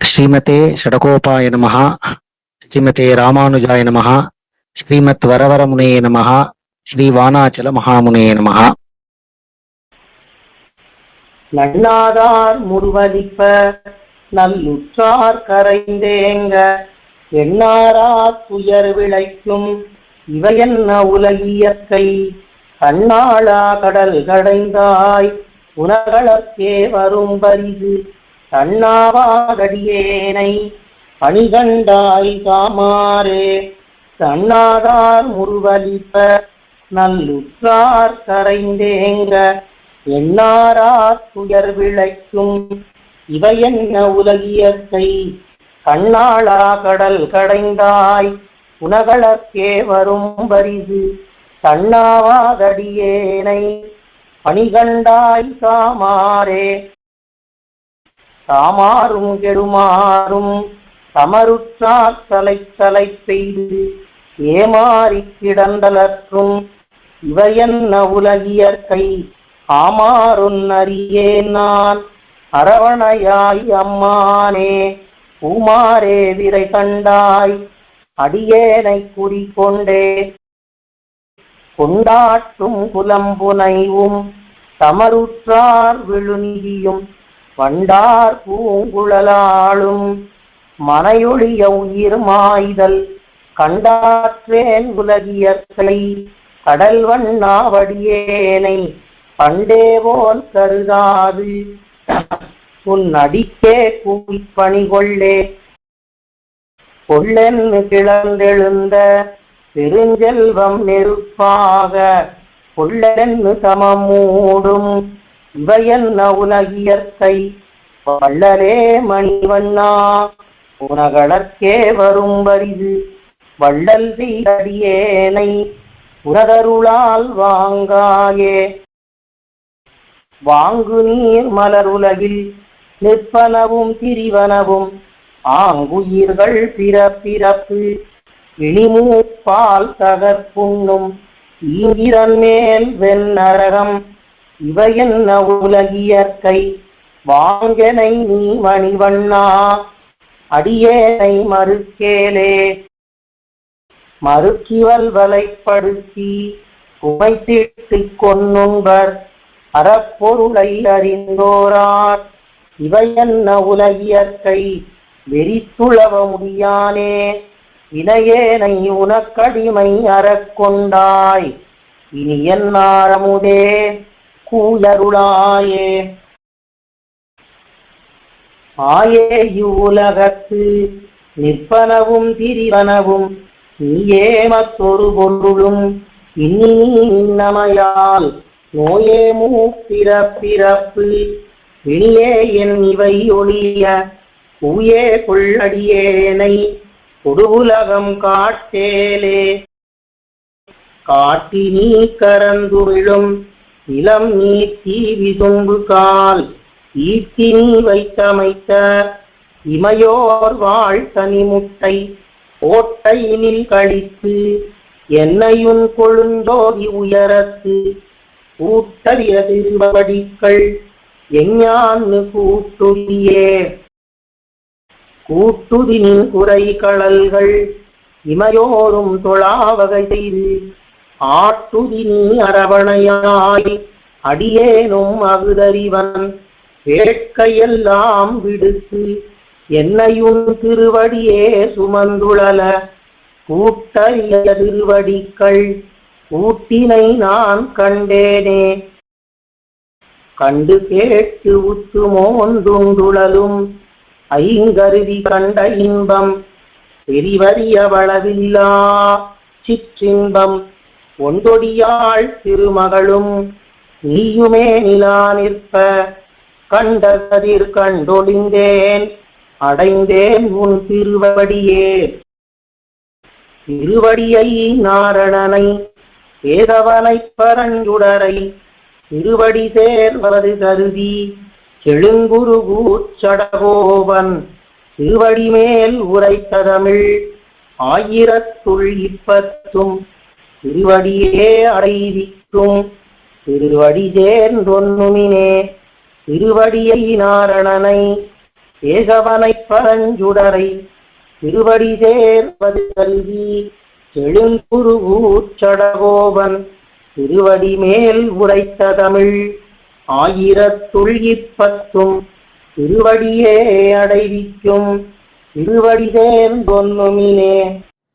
ஸ்ரீமதே ஷடகோபாய நமகா ஸ்ரீமதே ராமானுஜாய நமகா ஸ்ரீமத் வரவரமுனே நமகா ஸ்ரீ வானாச்சல மகாமுனே நமகா நன்னாதார் முருவலிப்ப நல்லுற்றார் கரைந்தேங்க எண்ணாரா துயர் விளைக்கும் இவையென்ன உலகியற்கை கண்ணாளா கடல் கடைந்தாய் உனகளற்கே வரும் பரிது தன்னாவாகடியேனை பணிகண்டாய் காமாரே தன்னாதார் முருவலிப்ப நல்லுற்றார் கரைந்தேங்க. எண்ணாரா துயர் விளைக்கும் இவையென்ன உலகியத்தை கண்ணாளா கடல் கடைந்தாய் உனகளக்கே வரும் பரிது தன்னாவாதடியேனை பணிகண்டாய் காமாரே தாமாறும் கெடுமாறும் தமருற்றார் தலை செய்து ஏமாறி கிடந்தலற்றும் இவையென்ன உலகியற்கை ஆமாறுன் அறியேன் நான் அரவணையாய் அம்மானே பூமாரே விரை கண்டாய் அடியேனை குறிக்கொண்டே. கொண்டாட்டும் குலம்புனைவும் தமருற்றார் விழுநிதியும் வண்டார் பூங்குழலாளும் மனையொழிய உயிர் மாய்தல் கண்டாற்றேன் உலகியற்கை கடல் வண்ணாவடியேனை பண்டேவோல் கருதாது. உன் அடிக்கே கூலிப்பணி கொள்ளே. கொள்ளென்னு கிளந்தெழுந்த பெருஞ்செல்வம் நெருப்பாக கொள்ளென்னு சமமூடும். இவையென்ன உலகியற்கை வள்ளலே மணிவண்ணா. உனகளற்கே வரும் வரிது வள்ளல் செய்தடியேனை உனதருளால் வாங்காயே. வாங்கு நீர் மலர் உலகில் நிற்பனவும் திரிவனவும் ஆங்குயிர்கள் பிறப்பிறப்பு இனிமூப்பால் தகர்ப்புண்ணும் ஈங்கிரன் மேல் வெண்ணரகம் இவையென்ன உலகியற்கை? வாங்கனை நீ மணிவண்ணா அடியேனை மறுக்கேலே. மறுக்கிவல் வலைப்படுத்தி உமைத்திட்டுக் கொன்னுண்பர் அறப்பொருளை அறிந்தோரார். இவையென்ன உலகியற்கை? வெறித்துளவ முடியானே. இனையேனை உனக்கடிமை அறக்கொண்டாய். இனி என்னாரமுதே கூயருளாயே ஆயே இவ்வுலகத்து நிற்பனவும் திரிவனவும் நீயே மற்றொரு பொருளும். இன்னமையால் நோயே மூப்பிறப்பிறப்பு இனியே என் இவை ஒளிய உயே கொள்ளடியேனை கொடுவுலகம் காட்டேலே. காட்டி நீ கரந்துவிழும் இளம் நீ தீ விசும்பு கால் ஈட்டி நீ வைத்தமைத்த இமையோர் வாழ் தனிமுட்டை ஓட்டையினில் கழித்து என்னையுன் கொழுந்தோகி உயரத்து ஊட்டறிய திருவடிக்கள் எஞ்ஞான்னு கூட்டுரியே கூட்டுதினின் குறை கடல்கள் இமையோரும் தொழாவகை செய்து ஆட்டுதி நீ அரவணையாய் அடியேனும் அகுதறிவன் வேட்கையெல்லாம் விடுத்து என்னையும் திருவடியே சுமந்துழல கூட்டறிய திருவடிக்கள் கூட்டினை நான் கண்டேனே. கண்டு கேட்டு உத்து மோந்துண்டுழலும் ஐங்கருவி கண்ட இன்பம் பெரிவறிய வளவில்லா சிற்றின்பம். ஒன்றொடியாள் திருமகளும் நீயுமே நிலா நிற்ப. கண்ட கதிர் கண்டொழிந்தேன் அடைந்தேன் உன் திருவடியே. திருவடியை நாரணனை வேதவனை பரஞ்சுடரை திருவடி சேர்வது கருதி செழுங்குரு கூச்சடகோவன் திருவடி மேல் உரைத்த தமிழ் ஆயிரத்துள் இப்பத்தும் திருவடியே அடைவிக்கும். திருவடி சேர்ந்தொன்னுமினே திருவடியை நாரணனை ஏகவனை பரஞ்சுடரை திருவடி சேர்வது கல்வி செழுங்குருகூச்சடகோபன் திருவடி மேல் உரைத்த தமிழ் ஆயிரத்துள் இப்பத்தும் திருவடியே அடைவிக்கும். திருவடி சேர்ந்தொன்னுமினே